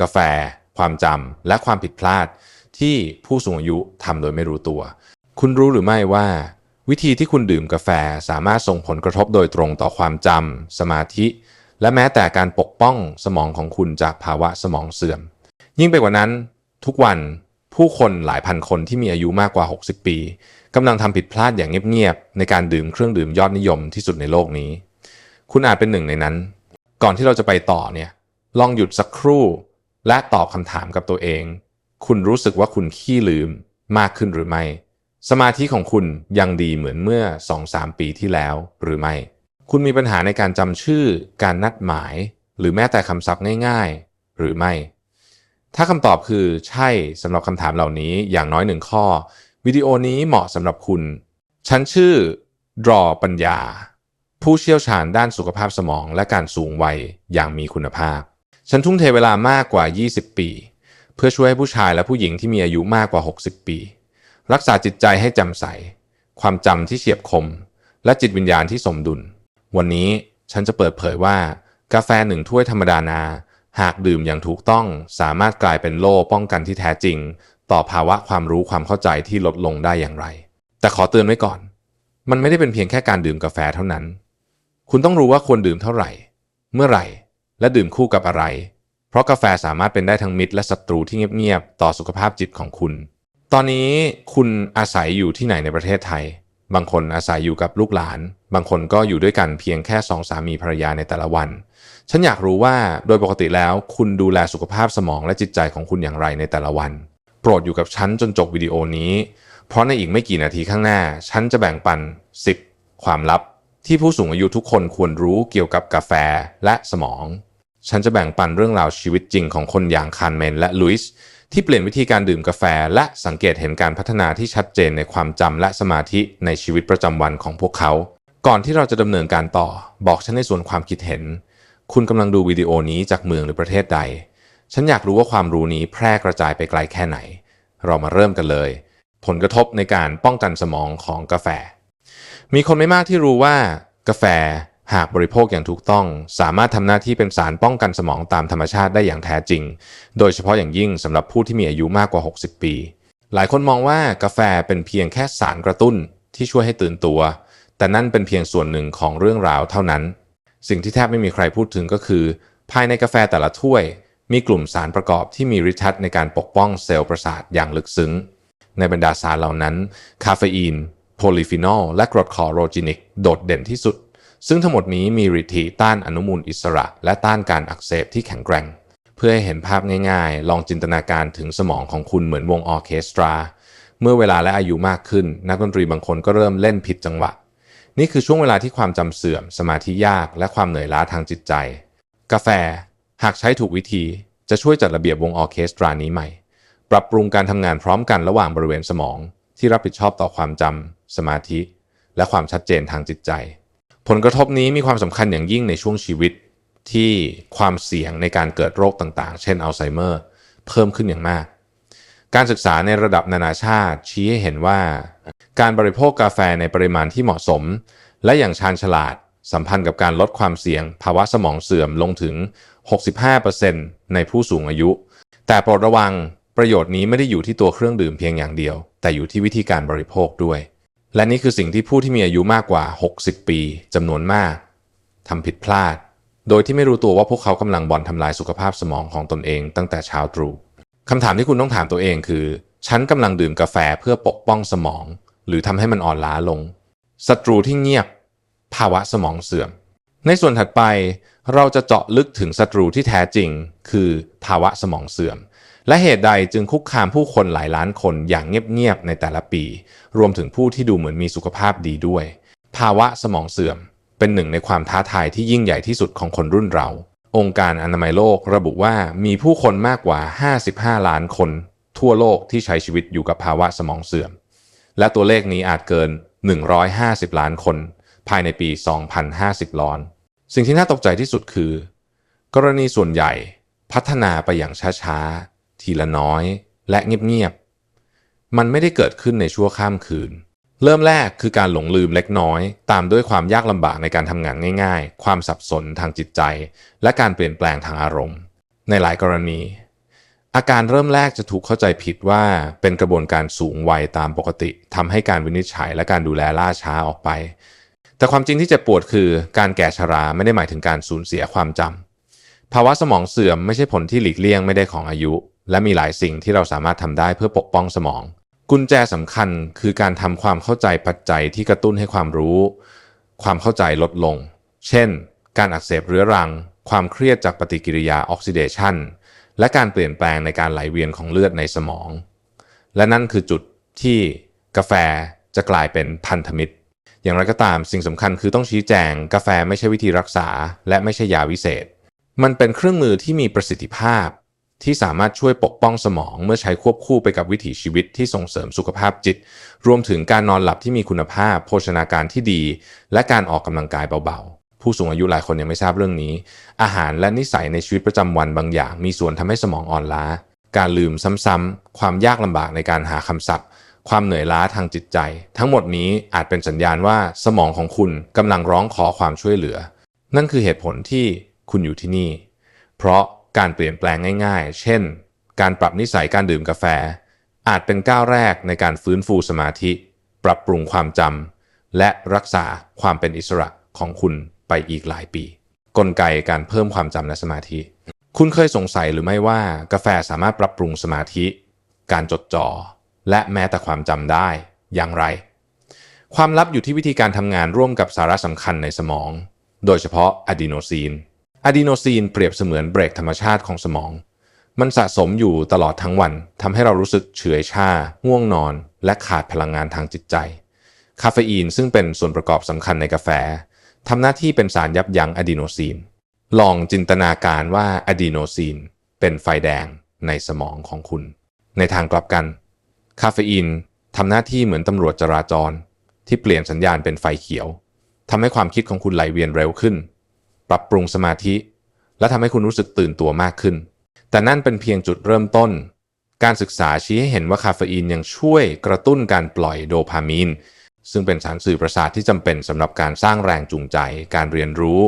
กาแฟ ความจำ และความผิดพลาด ที่ผู้สูงอายุทำโดยไม่รู้ตัว คุณรู้หรือไม่ว่า วิธีที่คุณดื่มกาแฟสามารถส่งผลกระทบโดยตรงต่อความจำสมาธิ และแม้แต่การปกป้องสมองของคุณจากภาวะสมองเสื่อม ยิ่งไปกว่านั้น ทุกวันผู้คนหลายพันคนที่มีอายุมากกว่า 60 ปีกำลังทำผิดพลาดอย่างเงียบๆในการดื่มเครื่องดื่มยอดนิยมที่สุดในโลกนี้ คุณอาจเป็นหนึ่งในนั้น ก่อนที่เราจะไปต่อเนี่ย ลองหยุดสักครู่ และตอบคำถามกับตัวเอง คุณรู้สึกว่าคุณขี้ลืมมากขึ้นหรือไม่ สมาธิของคุณยังดีเหมือนเมื่อ 2-3 ปีที่แล้วหรือไม่ คุณมีปัญหาในการจำชื่อ การนัดหมาย หรือแม้แต่คำศัพท์ง่ายๆ หรือไม่ ถ้าคำตอบคือใช่สำหรับคำถามเหล่านี้อย่างน้อยหนึ่งข้อ วิดีโอนี้เหมาะสำหรับคุณ ฉันชื่อดรอปัญญา ผู้เชี่ยวชาญด้านสุขภาพสมองและการสูงวัยอย่างมีคุณภาพ ฉันทุ่มเทเวลามากกว่า 20 ปี เพื่อช่วยให้ผู้ชายและผู้หญิงที่มีอายุมากกว่า 60 ปี รักษาจิตใจให้จำใส ความจำที่เฉียบคม และจิตวิญญาณที่สมดุล วันนี้ฉันจะเปิดเผยว่า กาแฟหนึ่งถ้วยธรรมดานา หากดื่มอย่างถูกต้องสามารถกลายเป็นโล่ป้องกันที่แท้จริง ต่อภาวะความรู้ความเข้าใจที่ลดลงได้อย่างไร แต่ขอเตือนไว้ก่อน มันไม่ได้เป็นเพียงแค่การดื่มกาแฟเท่านั้น คุณต้องรู้ว่าควรดื่มเท่าไหร่ เมื่อไหร่ และดื่มคู่กับอะไร เพราะกาแฟสามารถเป็นได้ทั้งมิตรและศัตรูที่เงียบๆต่อสุขภาพจิตของคุณ ตอนนี้คุณอาศัยอยู่ที่ไหนในประเทศไทย บางคนอาศัยอยู่กับลูกหลาน บางคนก็อยู่ด้วยกันเพียงแค่สองสามีภรรยาในแต่ละวัน ฉันอยากรู้ว่าโดยปกติแล้วคุณดูแลสุขภาพสมองและจิตใจของคุณอย่างไรในแต่ละวัน โปรดอยู่กับฉันจนจบวิดีโอนี้ เพราะในอีกไม่กี่นาทีข้างหน้า ฉันจะแบ่งปัน 10 ความลับ ที่ผู้สูงอายุทุกคนควรรู้เกี่ยวกับกาแฟและสมอง ฉันจะแบ่งปันเรื่องราวชีวิตจริงของคนอย่างคาร์เมนและลุยส์ที่เปลี่ยนวิธีการดื่มกาแฟและสังเกตเห็นการพัฒนาที่ชัดเจนในความจำและสมาธิในชีวิตประจำวันของพวกเขา ก่อนที่เราจะดำเนินการต่อ บอกฉันในส่วนความคิดเห็น คุณกำลังดูวิดีโอนี้จากเมืองหรือประเทศใด ฉันอยากรู้ว่าความรู้นี้แพร่กระจายไปไกลแค่ไหน เรามาเริ่มกันเลย ผลกระทบในการป้องกันสมองของกาแฟ มีคนไม่มากที่รู้ว่ากาแฟหากบริโภคอย่างถูกต้อง สามารถทำหน้าที่เป็นสารป้องกันสมองตามธรรมชาติได้อย่างแท้จริง โดยเฉพาะอย่างยิ่งสำหรับผู้ที่มีอายุมากกว่า 60 ปี หลายคนมองว่ากาแฟเป็นเพียงแค่สารกระตุ้นที่ช่วยให้ตื่นตัว แต่นั่นเป็นเพียงส่วนหนึ่งของเรื่องราวเท่านั้น สิ่งที่แทบไม่มีใครพูดถึงก็คือ ภายในกาแฟแต่ละถ้วย มีกลุ่มสารประกอบที่มีฤทธิ์ในการปกป้องเซลล์ประสาทอย่างลึกซึ้ง ในบรรดาสารเหล่านั้น คาเฟอีน โพลีฟีนอลและกรดคอโรจินิกโดดเด่นที่สุด ซึ่งทั้งหมดนี้มีฤทธิ์ต้านอนุมูลอิสระ และต้านการอักเสบที่แข็งแกร่ง เพื่อให้เห็นภาพง่ายๆ ลองจินตนาการถึงสมองของคุณเหมือนวงออเคสตรา เมื่อเวลาและอายุมากขึ้น นักดนตรีบางคนก็เริ่มเล่นผิดจังหวะ นี่คือช่วงเวลาที่ความจำเสื่อม สมาธิยาก และความเหนื่อยล้าทางจิตใจ กาแฟ หากใช้ถูกวิธี จะช่วยจัดระเบียบวงออเคสตรานี้ใหม่ ปรับปรุงการทำงานพร้อมกันระหว่างบริเวณสมอง ที่รับผิดชอบต่อความจำสมาธิ และความชัดเจนทางจิตใจ ผลกระทบนี้มีความสำคัญอย่างยิ่งในช่วงชีวิตที่ความเสี่ยงในการเกิดโรคต่างๆ เช่นอัลไซเมอร์ เพิ่มขึ้นอย่างมาก การศึกษาในระดับนานาชาติ ชี้ให้เห็นว่า การบริโภคกาแฟในปริมาณที่เหมาะสม และอย่างชาญฉลาด สัมพันธ์กับการลดความเสี่ยง ภาวะสมองเสื่อมลงถึง 65%ในผู้สูงอายุ แต่โปรดระวังประโยชน์นี้ไม่ได้อยู่ที่ตัวเครื่องดื่มเพียงอย่างเดียว แต่อยู่ที่วิธีการบริโภคด้วย และนี่คือสิ่งที่ผู้ที่มีอายุมากกว่า 60 ปีจำนวนมากทำผิดพลาด โดยที่ไม่รู้ตัวว่าพวกเขากำลังบ่อนทำลายสุขภาพสมองของตนเองตั้งแต่เช้าตรู่คำถามที่คุณต้องถามตัวเองคือ ฉันกำลังดื่มกาแฟเพื่อปกป้องสมอง หรือทำให้มันอ่อนล้าลงศัตรูที่เงียบ ภาวะสมองเสื่อม ในส่วนถัดไปเราจะเจาะลึกถึงศัตรูที่แท้จริง คือภาวะสมองเสื่อม และเหตุใดจึงคุกคามผู้คนหลายล้านคนอย่างเงียบๆในแต่ละปี รวมถึงผู้ที่ดูเหมือนมีสุขภาพดีด้วย ภาวะสมองเสื่อม เป็นหนึ่งในความท้าทายที่ยิ่งใหญ่ที่สุดของคนรุ่นเรา องค์การอนามัยโลกระบุว่ามีผู้คนมากกว่า 55 ล้านคน ทั่วโลกที่ใช้ชีวิตอยู่กับภาวะสมองเสื่อม และตัวเลขนี้อาจเกิน 150 ล้านคน ภายในปี 2050ล้อน สิ่งที่น่าตกใจที่สุดคือ กรณีส่วนใหญ่พัฒนาไปอย่างช้าๆ ทีละน้อย และเงียบๆ มันไม่ได้เกิดขึ้นในชั่วข้ามคืน เริ่มแรกคือการหลงลืมเล็กน้อย ตามด้วยความยากลำบากในการทำงานง่าย ๆ ความสับสนทางจิตใจ และการเปลี่ยนแปลงทางอารมณ์ ในหลายกรณี อาการเริ่มแรกจะถูกเข้าใจผิดว่าเป็นกระบวนการสูงวัยตามปกติทำให้การวินิจฉัยและการดูแลล่าช้าออกไป แต่ความจริงที่เจ็บปวดคือ การแก่ชราไม่ได้หมายถึงการสูญเสียความจำภาวะสมองเสื่อมไม่ใช่ผลที่หลีกเลี่ยงไม่ได้ของอายุ และมีหลายสิ่งที่เราสามารถทำได้เพื่อปกป้องสมอง กุญแจสำคัญคือการทำความเข้าใจปัจจัยที่กระตุ้นให้ความรู้ ความเข้าใจลดลง เช่น การอักเสบเรื้อรัง ความเครียดจากปฏิกิริยาออกซิเดชันและการเปลี่ยนแปลงในการไหลเวียนของเลือดในสมอง และนั่นคือจุดที่กาแฟจะกลายเป็นพันธมิตร อย่างไรก็ตามสิ่งสำคัญคือต้องชี้แจง กาแฟไม่ใช่วิธีรักษา และไม่ใช่ยาวิเศษ มันเป็นเครื่องมือที่มีประสิทธิภาพ ที่สามารถช่วยปกป้องสมอง เมื่อใช้ควบคู่ไปกับวิถีชีวิตที่ส่งเสริมสุขภาพจิต รวมถึงการนอนหลับที่มีคุณภาพ โภชนาการที่ดี และการออกกำลังกายเบาๆ ผู้สูงอายุหลายคนยังไม่ทราบเรื่องนี้ อาหารและนิสัยในชีวิตประจำวันบางอย่าง มีส่วนทำให้สมองอ่อนล้า การลืมซ้ำๆความยากลำบากในการหาคำศัพท์ ความเหนื่อยล้าทางจิตใจ ทั้งหมดนี้อาจเป็นสัญญาณว่าสมองของคุณกำลังร้องขอความช่วยเหลือ นั่นคือเหตุผลที่คุณอยู่ที่นี่ เพราะ การเปลี่ยนแปลงง่ายๆ เช่น การปรับนิสัยการดื่มกาแฟ อาจเป็นก้าวแรกในการฟื้นฟูสมาธิ ปรับปรุงความจำและรักษาความเป็นอิสระของคุณไปอีกหลายปี กลไกการเพิ่มความจำและสมาธิ คุณเคยสงสัยหรือไม่ว่ากาแฟสามารถปรับปรุงสมาธิ การจดจ่อ และแม้แต่ความจำได้อย่างไร ความลับอยู่ที่วิธีการทำงานร่วมกับสาระสำคัญในสมอง โดยเฉพาะอะดีโนซีน อะดีโนซีนเปรียบเสมือนเบรกธรรมชาติของสมอง มันสะสมอยู่ตลอดทั้งวันทำให้เรารู้สึกเฉื่อยชาง่วงนอน และขาดพลังงานทางจิตใจ คาเฟอีนซึ่งเป็นส่วนประกอบสำคัญในกาแฟทำหน้าที่เป็นสารยับยั้งอะดีโนซีน ลองจินตนาการว่าอะดีโนซีนเป็นไฟแดงในสมองของคุณ ในทางกลับกัน คาเฟอีนทำหน้าที่เหมือนตำรวจจราจร ที่เปลี่ยนสัญญาณเป็นไฟเขียวทำให้ความคิดของคุณไหลเวียนเร็วขึ้น รับปรุงสมาธิ และทำให้คุณรู้สึกตื่นตัวมากขึ้น แต่นั่นเป็นเพียงจุดเริ่มต้น การศึกษาชี้ให้เห็นว่าคาเฟอีนยังช่วยกระตุ้นการปล่อยโดพามีน ซึ่งเป็นสารสื่อประสาทที่จำเป็นสำหรับการสร้างแรงจูงใจ การเรียนรู้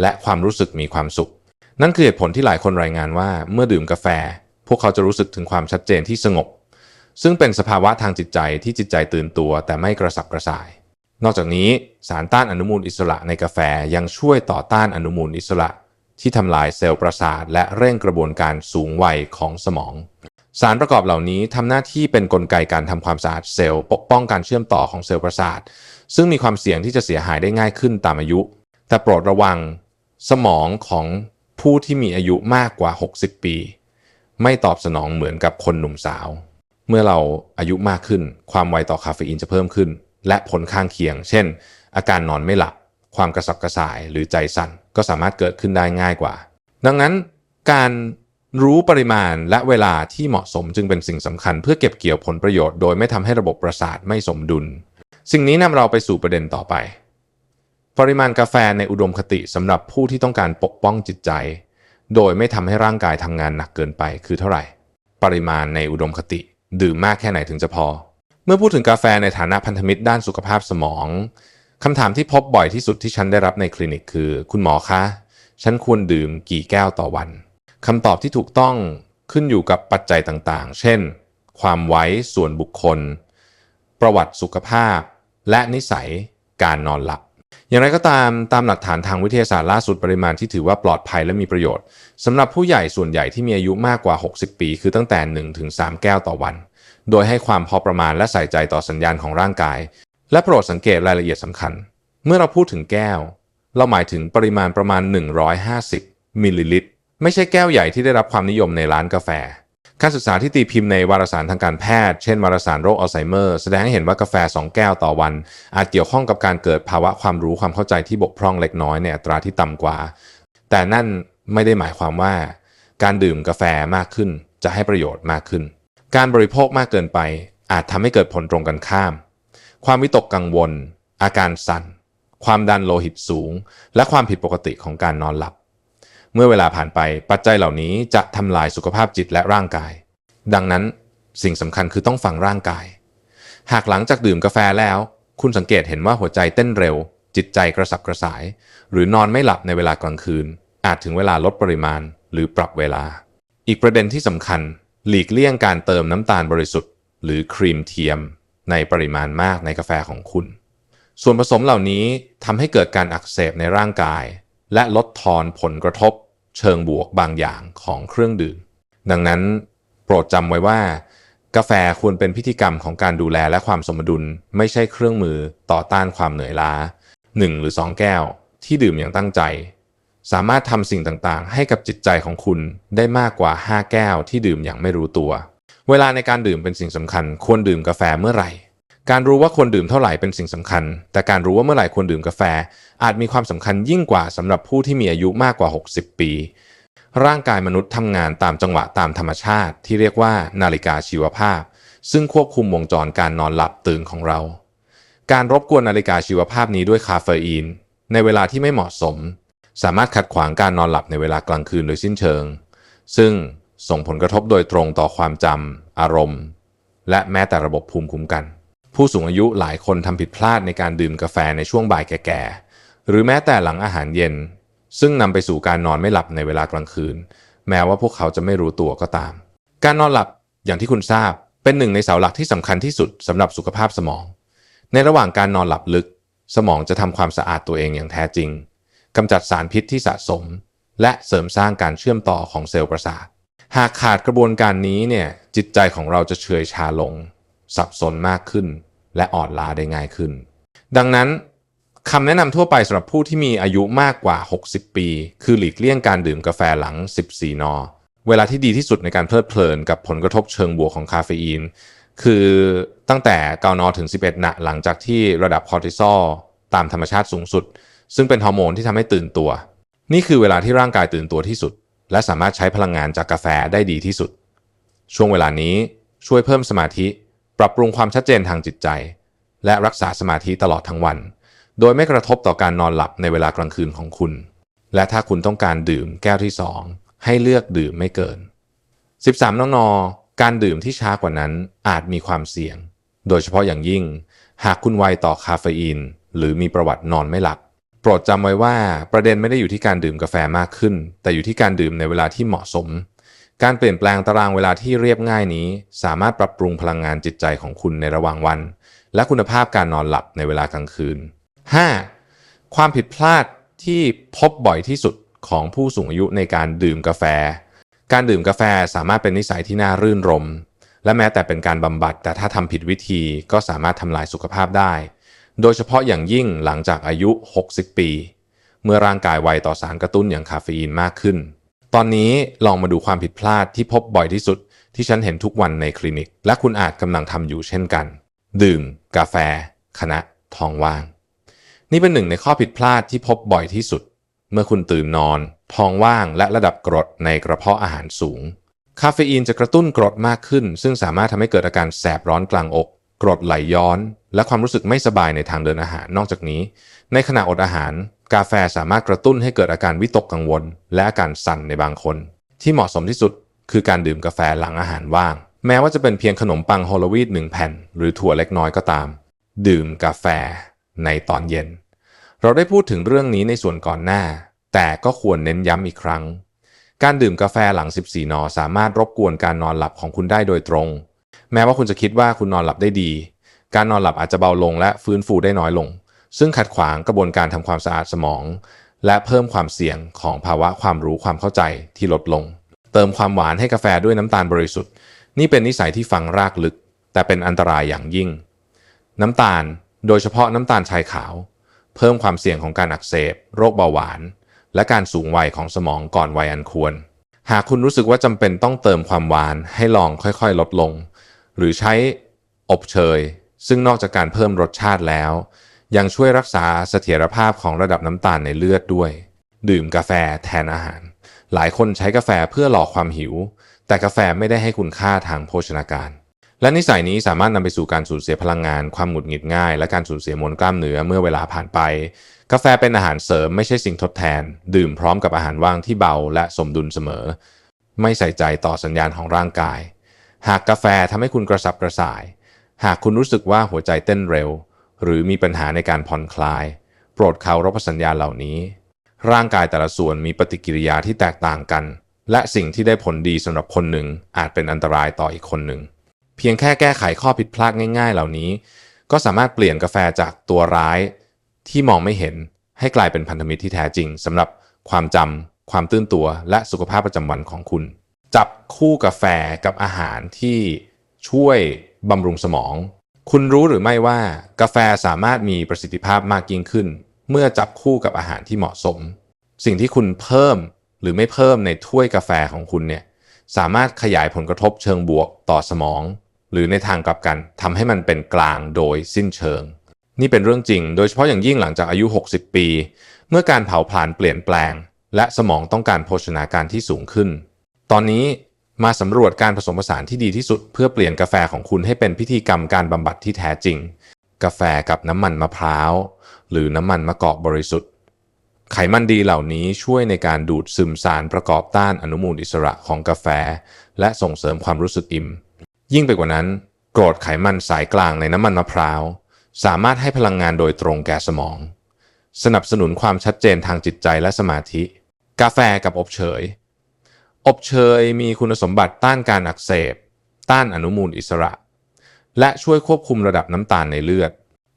และความรู้สึกมีความสุข นั่นคือเหตุผลที่หลายคนรายงานว่า เมื่อดื่มกาแฟ พวกเขาจะรู้สึกถึงความชัดเจนที่สงบ ซึ่งเป็นสภาวะทางจิตใจที่จิตใจตื่นตัวแต่ไม่กระสับกระส่าย นอกจากนี้สารต้านอนุมูลอิสระในกาแฟยังช่วยต่อต้านอนุมูลอิสระ ที่ทำลายเซลล์ประสาท และเร่งกระบวนการสูงวัยของสมอง สารประกอบเหล่านี้ทำหน้าที่เป็นนกลไกการทำความสะอาดเซลล์ปกป้องการเชื่อมต่อของเซลล์ประสาท ซึ่งมีความเสี่ยงที่จะเสียหายได้ง่ายขึ้นตามอายุ แต่โปรดระวังสมองของผู้ที่มีอายุมากกว่า 60 ปี ไม่ตอบสนองเหมือนกับคนหนุ่มสาว เมื่อเราอายุมากขึ้น ความไวต่อคาเฟอีนจะเพิ่มขึ้น และผลข้างเคียง เช่น อาการนอนไม่หลับ ความกระสับกระส่ายหรือใจสั่นก็สามารถเกิดขึ้นได้ง่ายกว่า ดังนั้นการรู้ปริมาณและเวลาที่เหมาะสมจึงเป็นสิ่งสำคัญ เพื่อเก็บเกี่ยวผลประโยชน์โดยไม่ทำให้ระบบประสาทไม่สมดุล สิ่งนี้นำเราไปสู่ประเด็นต่อไป ปริมาณกาแฟในอุดมคติสำหรับผู้ที่ต้องการปกป้องจิตใจ โดยไม่ทำให้ร่างกายทำงานหนักเกินไปคือเท่าไหร่ ปริมาณในอุดมคติ ดื่มมากแค่ไหนถึงจะพอ เมื่อพูดถึงกาแฟในฐานะพันธมิตรด้านสุขภาพสมองคำถามที่พบบ่อยที่สุดที่ฉันได้รับในคลินิกคือ คุณหมอคะ ฉันควรดื่มกี่แก้วต่อวันคำตอบที่ถูกต้องขึ้นอยู่กับปัจจัยต่างๆ เช่น ความไว้ส่วนบุคคล ประวัติสุขภาพ และนิสัยการนอนหลับ อย่างไรก็ตามตามหลักฐานทางวิทยาศาสตร์ล่าสุดปริมาณที่ถือว่าปลอดภัยและมีประโยชน์สำหรับผู้ใหญ่ส่วนใหญ่ที่มีอายุมากกว่า 60 ปี คือตั้งแต่ 1-3 แก้วต่อวัน โดยให้ความพอประมาณและใส่ใจต่อสัญญาณของร่างกาย และโปรดสังเกตรายละเอียดสำคัญ เมื่อเราพูดถึงแก้ว เราหมายถึงปริมาณประมาณ 150 มิลลิลิตร ไม่ใช่แก้วใหญ่ที่ได้รับความนิยมในร้านกาแฟ การศึกษาที่ตีพิมพ์ในวารสารทางการแพทย์ เช่นวารสารโรคอัลไซเมอร์แสดงให้เห็นว่ากาแฟ 2 แก้วต่อวัน อาจเกี่ยวข้องกับการเกิดภาวะความรู้ความเข้าใจที่บกพร่องเล็กน้อยในอัตราที่ต่ำกว่า แต่นั่นไม่ได้หมายความว่า การดื่มกาแฟมากขึ้นจะให้ประโยชน์มากขึ้น การบริโภคมากเกินไป อาจทำให้เกิดผลตรงกันข้าม ความวิตกกังวล อาการสั่น ความดันโลหิตสูง และความผิดปกติของการนอนหลับ เมื่อเวลาผ่านไปปัจจัยเหล่านี้จะทำลายสุขภาพจิตและร่างกาย ดังนั้นสิ่งสำคัญคือต้องฟังร่างกาย หากหลังจากดื่มกาแฟแล้ว คุณสังเกตเห็นว่าหัวใจเต้นเร็ว จิตใจกระสับกระส่าย หรือนอนไม่หลับในเวลากลางคืน อาจถึงเวลาลดปริมาณ หรือปรับเวลา อีกประเด็นที่สำคัญ หลีกเลี่ยงการเติมน้ำตาลบริสุทธิ์ หรือครีมเทียมในปริมาณมากในกาแฟของคุณ ส่วนผสมเหล่านี้ทำให้เกิดการอักเสบในร่างกาย และลดทอนผลกระทบ เชิงบวกบางอย่างของเครื่องดื่ม ดังนั้นโปรดจำไว้ว่า กาแฟควรเป็นพิธีกรรมของการดูแลและความสมดุล ไม่ใช่เครื่องมือต่อต้านความเหนื่อยล้า 1 หรือ 2 แก้ว ที่ดื่มอย่างตั้งใจ สามารถทำสิ่งต่างๆ ให้กับจิตใจของคุณได้มากกว่า 5 แก้วที่ดื่มอย่างไม่รู้ตัว เวลาในการดื่มเป็นสิ่งสำคัญ ควรดื่มกาแฟเมื่อไหร่ การรู้ว่าควรดื่มเท่าไหร่เป็นสิ่งสำคัญ แต่การรู้ว่าเมื่อไหร่ควรดื่มกาแฟ อาจมีความสำคัญยิ่งกว่าสำหรับผู้ที่มีอายุมากกว่า 60 ปี ร่างกายมนุษย์ทำงานตามจังหวะตามธรรมชาติ ที่เรียกว่านาฬิกาชีวภาพ ซึ่งควบคุมวงจรการนอนหลับตื่นของเรา การรบกวนนาฬิกาชีวภาพนี้ด้วยคาเฟอีน ในเวลาที่ไม่เหมาะสม สามารถขัดขวางการนอนหลับในเวลากลางคืนโดยสิ้นเชิง ซึ่งส่งผลกระทบโดยตรงต่อความจำอารมณ์ และแม้แต่ระบบภูมิคุ้มกัน ผู้สูงอายุหลายคนทำผิดพลาดในการดื่มกาแฟในช่วงบ่ายแก่ๆ หรือแม้แต่หลังอาหารเย็น ซึ่งนำไปสู่การนอนไม่หลับในเวลากลางคืน แม้ว่าพวกเขาจะไม่รู้ตัวก็ตาม การนอนหลับอย่างที่คุณทราบเป็นหนึ่งในเสาหลักที่สำคัญที่สุดสำหรับสุขภาพสมอง ในระหว่างการนอนหลับลึก สมองจะทำความสะอาดตัวเองอย่างแท้จริง กำจัดสารพิษที่สะสม และเสริมสร้างการเชื่อมต่อของเซลล์ประสาท หากขาดกระบวนการนี้เนี่ยจิตใจของเราจะเฉยชาลง สับสนมากขึ้น และอ่อนล้าได้ง่ายขึ้น ดังนั้นคำแนะนำทั่วไปสำหรับผู้ที่มีอายุมากกว่า 60 ปี คือหลีกเลี่ยงการดื่มกาแฟหลัง 14 น เวลาที่ดีที่สุดในการเพลิดเพลินกับผลกระทบเชิงบวกของคาเฟอีน คือตั้งแต่9นถึง 11นหลังจากที่ระดับคอร์ติซอลตามธรรมชาติสูงสุด ซึ่งเป็นฮอร์โมนที่ทำให้ตื่นตัว นี่คือเวลาที่ร่างกายตื่นตัวที่สุด และสามารถใช้พลังงานจากกาแฟได้ดีที่สุด ช่วงเวลานี้ช่วยเพิ่มสมาธิ ปรับปรุงความชัดเจนทางจิตใจ และรักษาสมาธิตลอดทั้งวัน โดยไม่กระทบต่อการนอนหลับในเวลากลางคืนของคุณ และถ้าคุณต้องการดื่มแก้วที่ 2 ให้เลือกดื่มไม่เกิน 13นนการดื่มที่ช้ากว่านั้นอาจมีความเสี่ยง โดยเฉพาะอย่างยิ่ง หากคุณไวต่อคาเฟอีน หรือมีประวัตินอนไม่หลับ ปรดจำไว้ว่าประเด็นไม่ได้อยู่ที่การดื่มกาแฟมากขึ้น แต่อยู่ที่การดื่มในเวลาที่เหมาะสม การเปลี่ยนแปลงตารางเวลาที่เรียบง่ายนี้ สามารถปรับปรุงพลังงานจิตใจของคุณในระหว่างวัน และคุณภาพการนอนหลับในเวลากลางคืน 5. ความผิดพลาดที่พบบ่อยที่สุดของผู้สูงอายุในการดื่มกาแฟ การดื่มกาแฟสามารถเป็นนิสัยที่น่ารื่นรม และแม้แต่เป็นการบำบัดแต่ถ้าทำผิดวิธีก็สามารถทำลายสุขภาพได้ โดยเฉพาะอย่างยิ่งหลังจากอายุ 60 ปี เมื่อร่างกายไวต่อสารกระตุ้นอย่างคาเฟอีนมากขึ้น ตอนนี้ลองมาดูความผิดพลาดที่พบบ่อยที่สุด ที่ฉันเห็นทุกวันในคลินิก และคุณอาจกำลังทำอยู่เช่นกัน ดื่ม กาแฟ คณะท้องว่าง นี่เป็นหนึ่งในข้อผิดพลาดที่พบบ่อยที่สุด เมื่อคุณตื่นนอนท้องว่างและระดับกรดในกระเพาะอาหารสูง คาเฟอีนจะกระตุ้นกรดมากขึ้น ซึ่งสามารถทำให้เกิดอาการแสบร้อนกลางอก กรดไหลย้อน และความรู้สึกไม่สบายในทางเดินอาหาร นอกจากนี้ ในขณะอดอาหาร กาแฟสามารถกระตุ้นให้เกิดอาการวิตกกังวล และอาการสั่นในบางคน ที่เหมาะสมที่สุดคือการดื่มกาแฟหลังอาหารว่าง แม้ว่าจะเป็นเพียงขนมปังโฮลวีตหนึ่งแผ่น หรือถั่วเล็กน้อยก็ตาม ดื่มกาแฟในตอนเย็น เราได้พูดถึงเรื่องนี้ในส่วนก่อนหน้า แต่ก็ควรเน้นย้ำอีกครั้ง การดื่มกาแฟหลัง 14 น สามารถรบกวนการนอนหลับของคุณได้โดยตรง แม้ว่าคุณจะคิดว่าคุณนอนหลับได้ดี การนอนหลับอาจจะเบาลงและฟื้นฟูได้น้อยลง ซึ่งขัดขวางกระบวนการทำความสะอาดสมอง และเพิ่มความเสี่ยงของภาวะความรู้ความเข้าใจที่ลดลง เติมความหวานให้กาแฟด้วยน้ำตาลบริสุทธิ์ นี่เป็นนิสัยที่ฝังรากลึก แต่เป็นอันตรายอย่างยิ่ง น้ำตาล โดยเฉพาะน้ำตาลชายขาว เพิ่มความเสี่ยงของการอักเสบ โรคเบาหวาน และการสูงวัยของสมองก่อนวัยอันควร หากคุณรู้สึกว่าจำเป็นต้องเติมความหวานให้ลองค่อยๆ ลดลง หรือใช้อบเชย ซึ่งนอกจากการเพิ่มรสชาติแล้ว ยังช่วยรักษาเสถียรภาพของระดับน้ำตาลในเลือดด้วย ดื่มกาแฟแทนอาหาร หลายคนใช้กาแฟเพื่อหลอกความหิว แต่กาแฟไม่ได้ให้คุณค่าทางโภชนาการ และนิสัยนี้สามารถนำไปสู่การสูญเสียพลังงาน ความหงุดหงิดง่าย และการสูญเสียมวลกล้ามเนื้อเมื่อเวลาผ่านไป กาแฟเป็นอาหารเสริมไม่ใช่สิ่งทดแทน ดื่มพร้อมกับอาหารว่างที่เบาและสมดุลเสมอ ไม่ใส่ใจต่อสัญญาณของร่างกาย หากกาแฟทำให้คุณกระสับกระส่าย หากคุณรู้สึกว่าหัวใจเต้นเร็ว หรือมีปัญหาในการผ่อนคลาย โปรดเคารพสัญญาเหล่านี้ ร่างกายแต่ละส่วนมีปฏิกิริยาที่แตกต่างกัน และสิ่งที่ได้ผลดีสำหรับคนหนึ่งอาจเป็นอันตรายต่ออีกคนหนึ่ง เพียงแค่แก้ไขข้อผิดพลาดง่าย ๆ เหล่านี้ ก็สามารถเปลี่ยนกาแฟจากตัวร้าย ที่มองไม่เห็นให้กลายเป็นพันธมิตรที่แท้จริงสำหรับความจำความตื่นตัว และสุขภาพประจำวันของคุณ จับคู่กาแฟกับอาหารที่ช่วยบำรุงสมอง คุณรู้หรือไม่ว่ากาแฟสามารถมีประสิทธิภาพมากยิ่งขึ้น เมื่อจับคู่กับอาหารที่เหมาะสม สิ่งที่คุณเพิ่มหรือไม่เพิ่มในถ้วยกาแฟของคุณเนี่ยสามารถขยายผลกระทบเชิงบวกต่อสมอง หรือในทางกลับกันทำให้มันเป็นกลางโดยสิ้นเชิง นี่เป็นเรื่องจริง โดยเฉพาะอย่างยิ่งหลังจากอายุ 60 ปี เมื่อการเผาผลาญเปลี่ยนแปลง และสมองต้องการโภชนาการที่สูงขึ้น ตอนนี้มาสำรวจการผสมผสานที่ดีที่สุด เพื่อเปลี่ยนกาแฟของคุณให้เป็นพิธีกรรมการบำบัดที่แท้จริง กาแฟกับน้ำมันมะพร้าว หรือน้ำมันมะกอกบริสุทธิ์ ไขมันดีเหล่านี้ช่วยในการดูดซึมสารประกอบต้านอนุมูลอิสระของกาแฟ และส่งเสริมความรู้สึกอิ่ม ยิ่งไปกว่านั้นกรดไขมันสายกลางในน้ำมันมะพร้าว สามารถให้พลังงานโดยตรงแก่สมอง สนับสนุนความชัดเจนทางจิตใจและสมาธิ กาแฟกับอบเชย อบเชยมีคุณสมบัติต้านการอักเสบ ต้านอนุมูลอิสระ และช่วยควบคุมระดับน้ำตาลในเลือด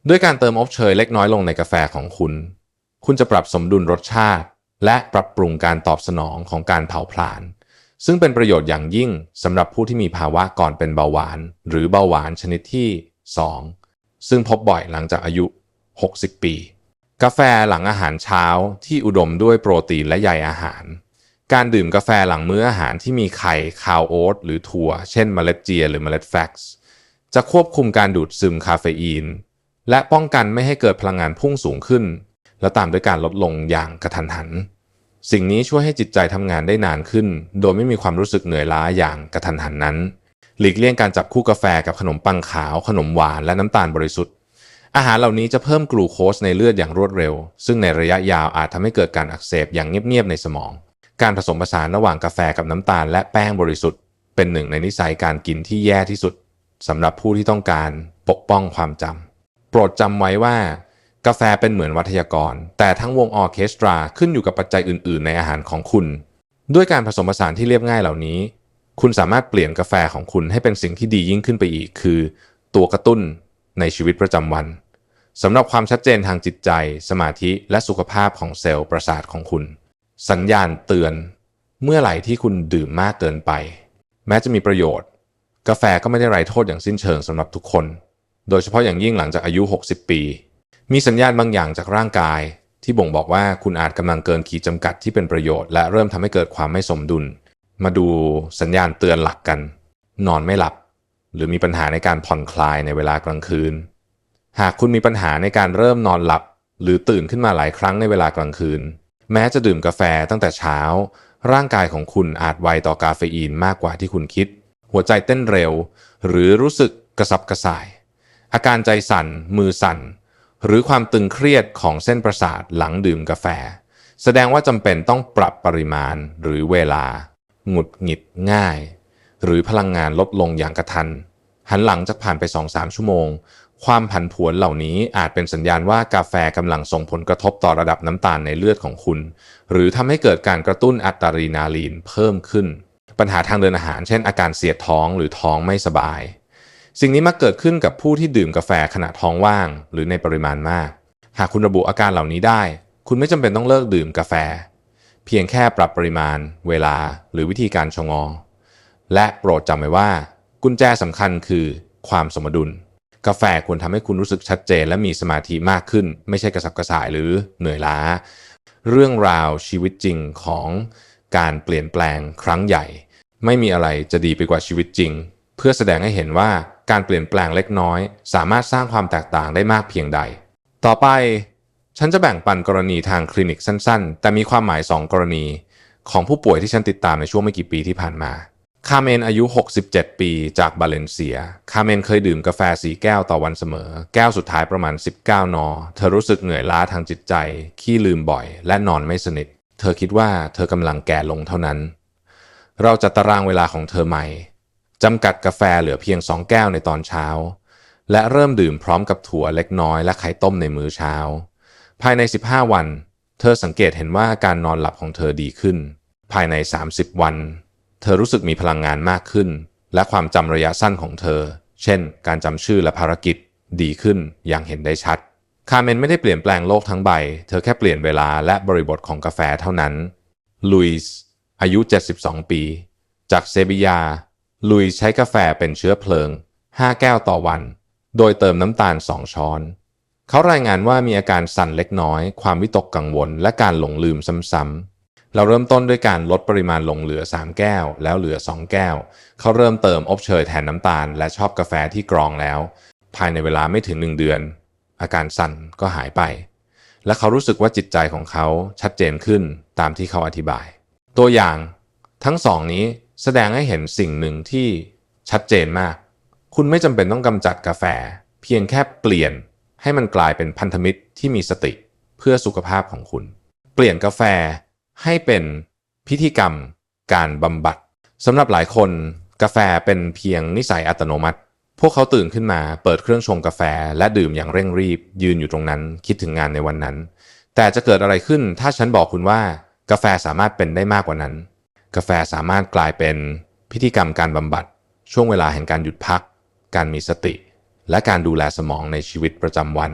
ด้วยการเติมอบเชยเล็กน้อยลงในกาแฟของคุณ คุณจะปรับสมดุลรสชาติ และปรับปรุงการตอบสนองของการเผาผลาญซึ่งเป็นประโยชน์อย่างยิ่งสำหรับผู้ที่มีภาวะก่อนเป็นเบาหวาน หรือเบาหวานชนิดที่ 2 ซึ่งพบบ่อยหลังจากอายุ 60 ปี กาแฟหลังอาหารเช้าที่อุดมด้วยโปรตีนและใยอาหาร การดื่มกาแฟหลังมื้ออาหารที่มีไข่คาวโอ๊ตหรือถั่ว เช่นเมล็ดเจียหรือเมล็ดแฟกซ์จะควบคุมการดูดซึมคาเฟอีน และป้องกันไม่ให้เกิดพลังงานพุ่งสูงขึ้น แล้วตามด้วยการลดลงอย่างกระทันหัน สิ่งนี้ช่วยให้จิตใจทำงานได้นานขึ้น โดยไม่มีความรู้สึกเหนื่อยล้าอย่างกระทันหันนั้น หลีกเลี่ยงการจับคู่กาแฟกับขนมปังขาว ขนมหวานและน้ำตาลบริสุทธิ์ อาหารเหล่านี้จะเพิ่มกลูโคสในเลือดอย่างรวดเร็ว ซึ่งในระยะยาวอาจทำให้เกิดการอักเสบอย่างเงียบๆในสมอง การผสมผสานระหว่างกาแฟกับน้ำตาล และแป้งบริสุทธิ์เป็นหนึ่งในนิสัยการกินที่แย่ที่สุดสำหรับผู้ที่ต้องการปกป้องความจำโปรดจำไว้ว่า กาแฟเป็นเหมือนวัทยากร แต่ทั้งวงออเคสตราขึ้นอยู่กับปัจจัยอื่น ๆ ในอาหารของคุณ ด้วยการผสมผสานที่เรียบง่ายเหล่านี้ คุณสามารถเปลี่ยนกาแฟของคุณให้เป็นสิ่งที่ดียิ่งขึ้นไปอีก คือ ตัวกระตุ้นในชีวิตประจำวันสำหรับความชัดเจนทางจิตใจ สมาธิ และสุขภาพของเซลล์ประสาทของคุณ สัญญาณเตือนเมื่อไหร่ที่คุณดื่มมากเกินไป แม้จะมีประโยชน์ กาแฟก็ไม่ได้ไร้โทษอย่างสิ้นเชิงสำหรับทุกคน โดยเฉพาะอย่างยิ่งหลังจากอายุ 60 ปี มีสัญญาณบางอย่างจากร่างกาย ที่บ่งบอกว่าคุณอาจกำลังเกินขีดจำกัดที่เป็นประโยชน์และเริ่มทำให้เกิดความไม่สมดุล มาดูสัญญาณเตือนหลักกัน นอนไม่หลับ หรือมีปัญหาในการผ่อนคลายในเวลากลางคืน หากคุณมีปัญหาในการเริ่มนอนหลับ หรือตื่นขึ้นมาหลายครั้งในเวลากลางคืน แม้จะดื่มกาแฟตั้งแต่เช้า ร่างกายของคุณอาจไวต่อกาเฟอีนมากกว่าที่คุณคิด หัวใจเต้นเร็ว หรือรู้สึกกระสับกระส่าย อาการใจสั่น มือสั่น หรือความตึงเครียดของเส้นประสาทหลังดื่มกาแฟ แสดงว่าจำเป็นต้องปรับปริมาณหรือเวลา หงุดหงิดง่าย หรือพลังงานลดลงอย่างกระทัน หันหลังจากผ่านไป 2-3 ชั่วโมง ความผันผวนเหล่านี้อาจเป็นสัญญาณว่ากาแฟกำลังส่งผลกระทบต่อระดับน้ำตาลในเลือดของคุณ หรือทำให้เกิดการกระตุ้นอะดรีนาลีนเพิ่มขึ้น ปัญหาทางเดินอาหารเช่นอาการเสียดท้องหรือท้องไม่สบาย สิ่งนี้มักเกิดขึ้นกับผู้ที่ดื่มกาแฟขณะท้องว่าง หรือในปริมาณมาก หากคุณระบุอาการเหล่านี้ได้ คุณไม่จำเป็นต้องเลิกดื่มกาแฟ เพียงแค่ปรับปริมาณ เวลา หรือวิธีการชงอ และโปรดจำไว้ว่า กุญแจสำคัญคือ ความสมดุล กาแฟควรทำให้คุณรู้สึกชัดเจน และมีสมาธิมากขึ้น ไม่ใช่กระสับกระส่ายหรือเหนื่อยล้า เรื่องราวชีวิตจริงของการเปลี่ยนแปลงครั้งใหญ่ ไม่มีอะไรจะดีไปกว่าชีวิตจริง เพื่อแสดงให้เห็นว่าการเปลี่ยนแปลงเล็กน้อย สามารถสร้างความแตกต่างได้มากเพียงใด ต่อไป ฉันจะแบ่งปันกรณีทางคลินิกสั้น ๆ แต่มีความหมาย 2 กรณี ของผู้ป่วยที่ฉันติดตามในช่วงไม่กี่ปีที่ผ่านมา คาเมนอายุ 67 ปีจากบาเลนเซีย คาเมนเคยดื่มกาแฟสีแก้วต่อวันเสมอ แก้วสุดท้ายประมาณ 19 นอ เธอรู้สึกเหนื่อยล้าทางจิตใจ ขี้ลืมบ่อย และนอนไม่สนิท เธอคิดว่าเธอกำลังแก่ลงเท่านั้น เราจะตารางเวลาของเธอใหม่จำกัดกาแฟเหลือเพียง 2 แก้วในตอนเช้า และเริ่มดื่มพร้อมกับถั่วเล็กน้อยและไข่ต้มในมื้อเช้า ภายใน 15 วัน เธอสังเกตเห็นว่าการนอนหลับของเธอดีขึ้น ภายใน 30 วัน เธอรู้สึกมีพลังงานมากขึ้น และความจำระยะสั้นของเธอ เช่น การจำชื่อและภารกิจดีขึ้นอย่างเห็นได้ชัด คาเมนไม่ได้เปลี่ยนแปลงโลกทั้งใบ เธอแค่เปลี่ยนเวลาและบริบทของกาแฟเท่านั้น ลุยส์อายุ 72 ปี จากเซบียา ลุยส์ใช้กาแฟเป็นเชื้อเพลิง 5 แก้วต่อวัน โดยเติมน้ำตาล 2 ช้อน เขารายงานว่ามีอาการสั่นเล็กน้อย ความวิตกกังวล และการหลงลืมซ้ำๆ เราเริ่มต้นด้วยการลดปริมาณลงเหลือ 3 แก้ว แล้วเหลือ 2 แก้ว เขาเริ่มเติมอบเชยแทนน้ำตาล และชอบกาแฟที่กรองแล้ว ภายในเวลาไม่ถึง 1 เดือน อาการสั่นก็หายไป และเขารู้สึกว่าจิตใจของเขาชัดเจนขึ้นตามที่เขาอธิบาย ตัวอย่างทั้งสองนี้แสดงให้เห็นสิ่งหนึ่งที่ชัดเจนมาก คุณไม่จำเป็นต้องกำจัดกาแฟ เพียงแค่เปลี่ยนให้มันกลายเป็นพันธมิตรที่มีสติเพื่อสุขภาพของคุณ เปลี่ยนกาแฟ ให้เป็นพิธีกรรมการบำบัดสำหรับหลายคนกาแฟเป็นเพียงนิสัยอัตโนมัติ พวกเขาตื่นขึ้นมาเปิดเครื่องชงกาแฟและดื่มอย่างเร่งรีบ ยืนอยู่ตรงนั้นคิดถึงงานในวันนั้น แต่จะเกิดอะไรขึ้นถ้าฉันบอกคุณว่า กาแฟสามารถเป็นได้มากกว่านั้น กาแฟสามารถกลายเป็นพิธีกรรมการบำบัด ช่วงเวลาแห่งการหยุดพัก การมีสติ และการดูแลสมองในชีวิตประจำวัน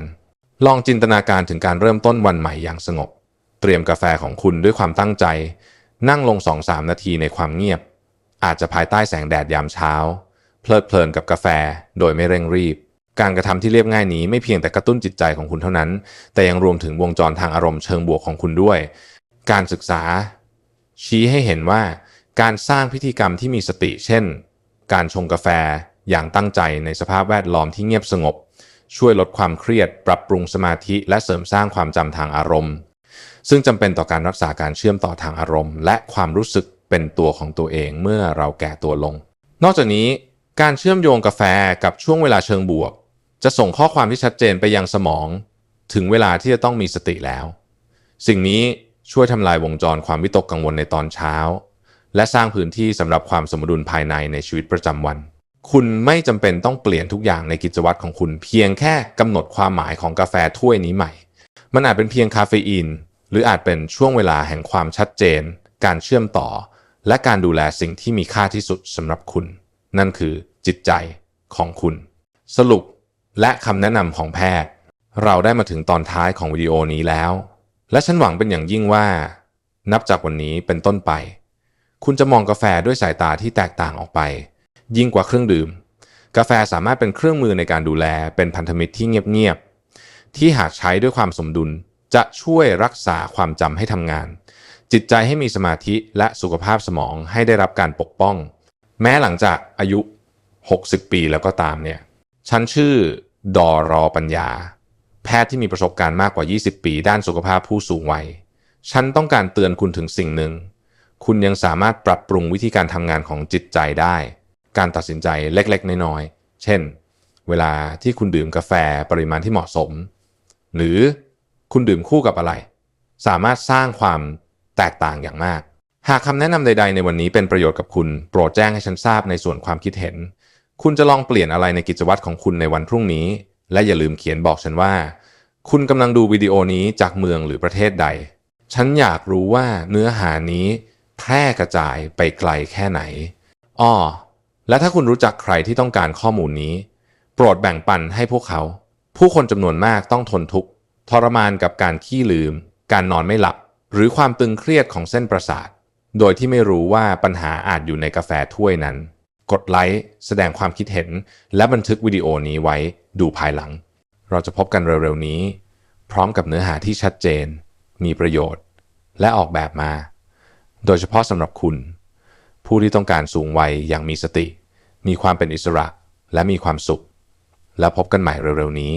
ลองจินตนาการถึงการเริ่มต้นวันใหม่อย่างสงบ เตรียมกาแฟของคุณด้วยความตั้งใจ นั่งลง 2-3 นาทีในความเงียบ อาจจะภายใต้แสงแดดยามเช้า เพลิดเพลินกับกาแฟโดยไม่เร่งรีบ การกระทำที่เรียบง่ายนี้ไม่เพียงแต่กระตุ้นจิตใจของคุณเท่านั้น แต่ยังรวมถึงวงจรทางอารมณ์เชิงบวกของคุณด้วย การศึกษา ชี้ให้เห็นว่า การสร้างพิธีกรรมที่มีสติ เช่น การชงกาแฟอย่างตั้งใจในสภาพแวดล้อมที่เงียบสงบ ช่วยลดความเครียด ปรับปรุงสมาธิ และเสริมสร้างความจำทางอารมณ์ ซึ่งจำเป็นต่อการรักษาการเชื่อมต่อทางอารมณ์ และความรู้สึกเป็นตัวของตัวเองเมื่อเราแก่ตัวลง นอกจากนี้การเชื่อมโยงกาแฟกับช่วงเวลาเชิงบวก จะส่งข้อความที่ชัดเจนไปยังสมอง ถึงเวลาที่จะต้องมีสติแล้ว สิ่งนี้ช่วยทำลายวงจรความวิตกกังวลในตอนเช้า และสร้างพื้นที่สำหรับความสมดุลภายในในชีวิตประจำวัน คุณไม่จำเป็นต้องเปลี่ยนทุกอย่างในกิจวัตรของคุณ เพียงแค่กำหนดความหมายของกาแฟถ้วยนี้ใหม่ มันอาจเป็นเพียงคาเฟอีน หรืออาจเป็นช่วงเวลาแห่งความชัดเจน การเชื่อมต่อ และการดูแลสิ่งที่มีค่าที่สุดสำหรับคุณ นั่นคือจิตใจของคุณ สรุปและคำแนะนำของแพทย์ เราได้มาถึงตอนท้ายของวิดีโอนี้แล้ว และฉันหวังเป็นอย่างยิ่งว่า นับจากวันนี้เป็นต้นไป คุณจะมองกาแฟด้วยสายตาที่แตกต่างออกไป ยิ่งกว่าเครื่องดื่ม กาแฟสามารถเป็นเครื่องมือในการดูแลเป็นพันธมิตรที่เงียบๆที่หากใช้ด้วยความสมดุล จะช่วยรักษาความจำให้ทำงาน จิตใจให้มีสมาธิและสุขภาพสมองให้ได้รับการปกป้อง แม้หลังจากอายุ 60 ปีแล้วก็ตามเนี่ยฉันชื่อดอรอปัญญา แพทย์ที่มีประสบการณ์มากกว่า 20 ปี ด้านสุขภาพผู้สูงวัย ฉันต้องการเตือนคุณถึงสิ่งหนึ่ง คุณยังสามารถปรับปรุงวิธีการทำงานของจิตใจได้ การตัดสินใจเล็กๆ น้อยๆ เช่น เวลาที่คุณดื่มกาแฟปริมาณที่เหมาะสม หรือ คุณดื่มคู่กับอะไร สามารถสร้างความแตกต่างอย่างมาก หากคำแนะนำใด ๆ ในวันนี้เป็นประโยชน์กับคุณ โปรดแจ้งให้ฉันทราบในส่วนความคิดเห็น คุณจะลองเปลี่ยนอะไรในกิจวัตรของคุณในวันพรุ่งนี้ และอย่าลืมเขียนบอกฉันว่า คุณกำลังดูวิดีโอนี้จากเมืองหรือประเทศใด ฉันอยากรู้ว่าเนื้อหานี้แพร่กระจายไปไกลแค่ไหน อ้อ และถ้าคุณรู้จักใครที่ต้องการข้อมูลนี้ โปรดแบ่งปันให้พวกเขา ผู้คนจำนวนมากต้องทนทุกข์ ทรมานกับการขี้ลืม การนอนไม่หลับ หรือความตึงเครียดของเส้นประสาท โดยที่ไม่รู้ว่าปัญหาอาจอยู่ในกาแฟถ้วยนั้น กดไลค์แสดงความคิดเห็น และบันทึกวิดีโอนี้ไว้ดูภายหลัง เราจะพบกันเร็วๆนี้ พร้อมกับเนื้อหาที่ชัดเจน มีประโยชน์ และออกแบบมา โดยเฉพาะสำหรับคุณ ผู้ที่ต้องการสูงวัยอย่างมีสติ มีความเป็นอิสระและมีความสุข แล้วพบกันใหม่เร็วๆนี้